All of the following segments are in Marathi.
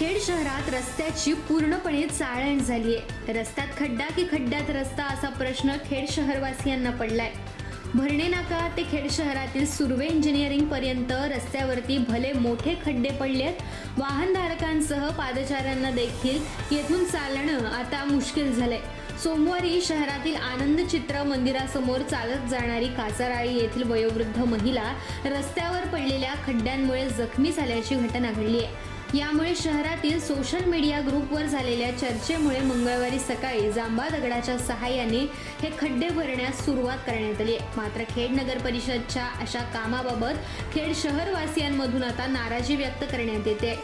खेड शहरात रस्त्याची पूर्णपणे चाळण झाली आहे रस्त्यात खड्डा की खड्ड्यात रस्ता असा प्रश्न खेड शहरवासियांना पडलाय. भरणे नाका ते खेड शहरातील सुर्वे इंजिनिअरिंग पर्यंत रस्त्यावरती भले मोठे खड्डे पडलेत वाहनधारकांसह पादचाऱ्यांना देखील येथून चालणं आता मुश्किल झालंय. सोमवारी शहरातील आनंद चित्र मंदिरासमोर चालत जाणारी कासाराळी येथील वयोवृद्ध महिला रस्त्यावर पडलेल्या खड्ड्यांमुळे जखमी झाल्याची घटना घडली आहे यामुळे शहरातील सोशल मीडिया ग्रुपवर झालेल्या चर्चेमुळे मंगळवारी सकाळी जांबा दगडाच्या सहाय्याने हे खड्डे भरण्यास सुरुवात करण्यात आली मात्र खेड नगर परिषदच्या अशा कामाबाबत खेड शहरवासियांमधून आता नाराजी व्यक्त करण्यात येते.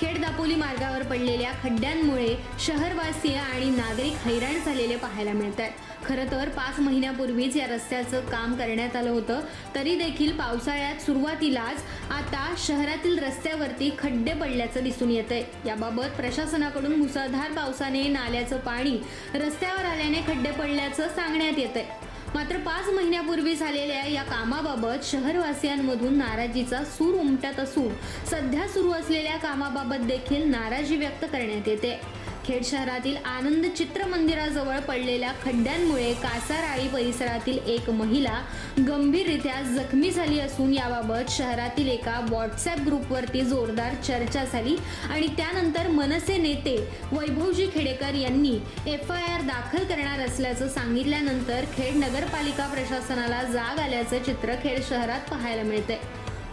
खेड दापोली मार्गावर पडलेल्या खड्ड्यांमुळे शहरवासीय आणि नागरिक हैराण झालेले पाहायला मिळत आहेत. खरं तर पाच महिन्यापूर्वीच या रस्त्याचं काम करण्यात आलं होतं. तरी देखील पावसाळ्यात सुरुवातीलाच आता शहरातील रस्त्यावरती खड्डे पडल्याचं दिसून येत आहे याबाबत प्रशासनाकडून मुसळधार पावसाने नाल्याचं पाणी रस्त्यावर आल्याने खड्डे पडल्याचं सांगण्यात येत आहे मात्र पाच महिन्यापूर्वी झालेल्या या कामाबाबत शहरवासियांमधून नाराजीचा सूर उमटत असून सध्या सुरू असलेल्या कामाबाबत देखील नाराजी व्यक्त करण्यात येते. खेड शहरातील आनंद चित्र मंदिराजवळ पडलेल्या खड्ड्यांमुळे कासाराळी परिसरातील एक महिला गंभीररित्या जखमी झाली असून याबाबत शहरातील एका व्हॉट्सअप ग्रुपवरती जोरदार चर्चा झाली आणि त्यानंतर मनसे नेते वैभवजी खेडेकर यांनी एफ आय आर दाखल करणार असल्याचं सांगितल्यानंतर खेड नगरपालिका प्रशासनाला जाग आल्याचं चित्र खेड शहरात पाहायला मिळते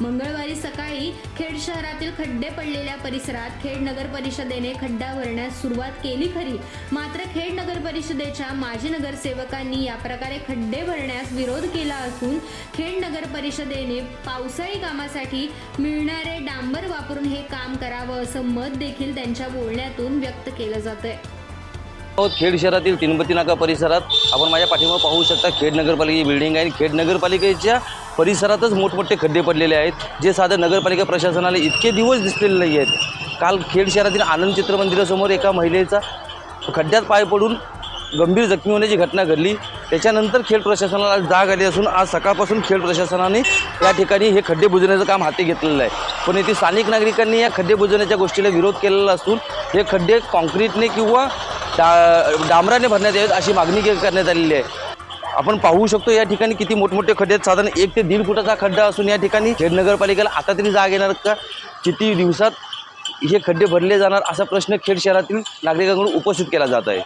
मंगळवारी सकाळी खेड शहरातील खड्डे पडलेल्या परिसरात खेड नगर परिषदेने खड्डा भरण्यास सुरुवात केली खरी. मात्र खेड नगर परिषदेच्या माजी नगरसेवकांनी या प्रकारे खड्डे भरण्यास विरोध केला असून खेड नगर परिषदेने पावसाळी कामासाठी मिळणारे डांबर वापरून हे काम करावं असं मत देखील त्यांच्या बोलण्यातून व्यक्त केलं जात आहे हो, खेड शहरातील तिनपती नाका परिसरात आपण माझ्या पाठीमागे पाहू शकता खेड नगरपालिकेची बिल्डिंग आहे आणि खेड नगरपालिकेच्या परिसरातच मोठमोठे खड्डे पडलेले आहेत. जे साधं नगरपालिका प्रशासनाला इतके दिवस दिसलेले नाही आहेत. काल खेड शहरातील आनंद चित्र मंदिरासमोर एका महिलेचा खड्ड्यात पाय पडून गंभीर जखमी होण्याची घटना घडली. त्याच्यानंतर खेड प्रशासनाला जाग आली असून आज सकाळपासून खेड प्रशासनाने या ठिकाणी हे खड्डे बुजवण्याचं काम हाती घेतलेलं आहे. पण येथे स्थानिक नागरिकांनी या खड्डे बुजवण्याच्या गोष्टीला विरोध केलेला असून हे खड्डे कॉन्क्रीटने किंवा डा डांबराने भरण्यात यावेत अशी मागणी के- करण्यात आलेली आहे. आपण पाहू शकतो या ठिकाणी किती मोठमोठे खड्डे आहेत. साधारण एक ते दीड फुटाचा खड्डा असून या ठिकाणी खेड नगरपालिकेला आता तरी जाग येणार का? किती दिवसात हे खड्डे भरले जाणार असा प्रश्न खेड शहरातील नागरिकांकडून उपस्थित केला जात आहे.